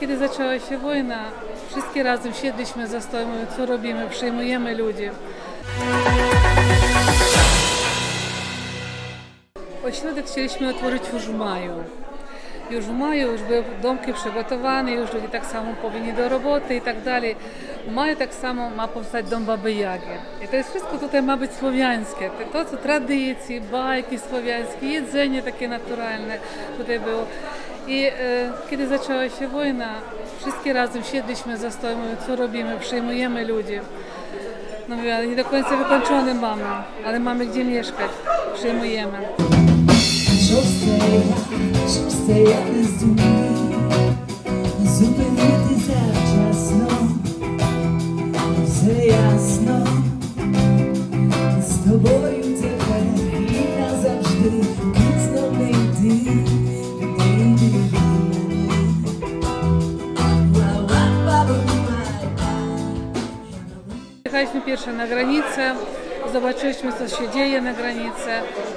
kiedy zaczęła się wojna, wszystkie razem siedliśmy za stołem, co robimy, przyjmujemy ludzi. Ośrodek chcieliśmy otworzyć już w maju. Już w maju już były domki przygotowane, już ludzie tak samo powinni do roboty i tak dalej. W maju tak samo ma powstać dom Baby. I to jest wszystko tutaj ma być słowiańskie. To, to co tradycje, bajki słowiańskie, jedzenie takie naturalne tutaj było. I e, kiedy zaczęła się wojna, wszystkie razem siedliśmy za stołem, mówimy, co robimy, przyjmujemy ludzi. No mówię, ale nie do końca wykończony mamy, ale mamy gdzie mieszkać, przyjmujemy. Szóstej, szóstej jadę z dni Zupełnie zawczasno Jechaliśmy pierwsze na granicę, zobaczyliśmy co się dzieje na granicy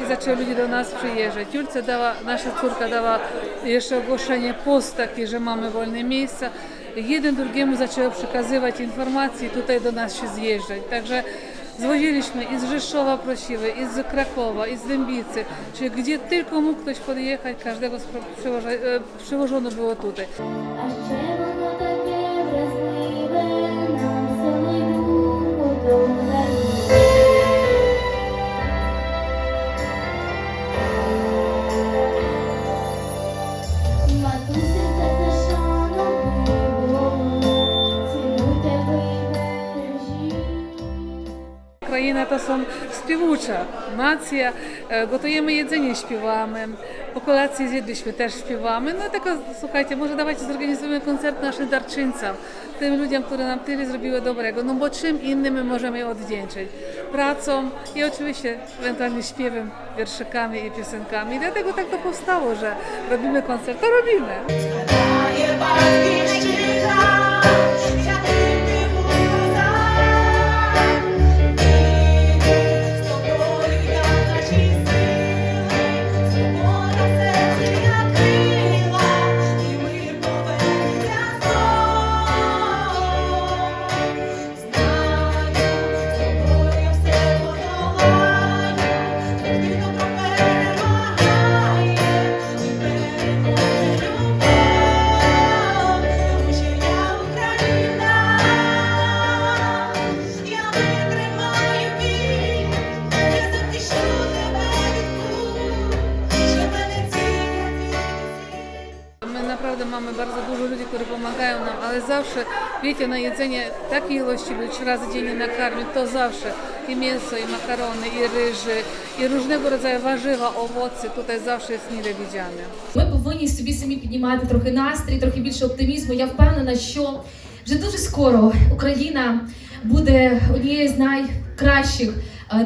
i zaczęli ludzie do nas przyjeżdżać. Julce dała, nasza córka dała jeszcze ogłoszenie post taki, że mamy wolne miejsca. Jeden drugiemu zaczęło przekazywać informacje tutaj do nas się zjeżdżać. Także zwoziliśmy i z Rzeszowa prosiły, i z Krakowa, i z Dębicy, czyli gdzie tylko mógł ktoś podjechać, każdego przywoża- e, przywożono było tutaj. Thank you. Ukraina to są śpiewucza nacja, e, gotujemy jedzenie, śpiewamy, po kolacji zjedliśmy, też śpiewamy. No tylko słuchajcie, może dawajcie zorganizujemy koncert naszym darczyńcom, tym ludziom, które nam tyle zrobiły dobrego, no bo czym innym my możemy odwdzięczyć? Pracą i oczywiście ewentualnie śpiewem, wierszykami i piosenkami. Dlatego tak to powstało, że robimy koncert, to robimy. Daje którzy pomagają nam, ale zawsze, wiecie, na jedzenie takiej ilości ludzi trzy razy dziennie nakarmić, to zawsze i mięso, i makarony, i ryży, i różnego rodzaju warzywa, owoce, tutaj zawsze jest mile widziane. Ми повинні собі самі піднімати трохи настрій, трохи більше оптимізму. Я впевнена, що вже дуже скоро Україна буде однією з найкращих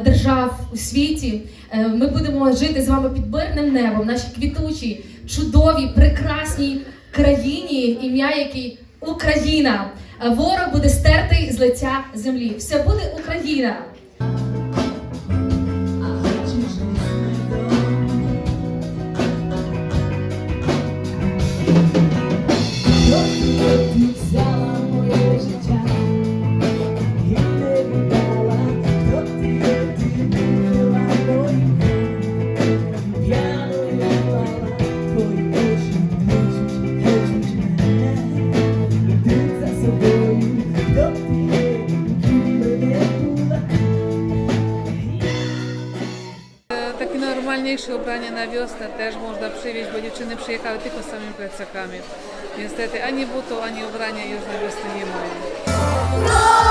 держав у світі. Ми будемо жити з вами під мирним небом, в нашій квітучій, чудовій, прекрасній країні, ім'я якій Україна. Ворог буде стертий з лиця землі. Все буде Україна. normalniejsze ubrania na wiosnę też można przywieźć, bo dziewczyny przyjechały tylko z samymi plecakami. Niestety ani butów, ani ubrania już na wiosnę nie mają.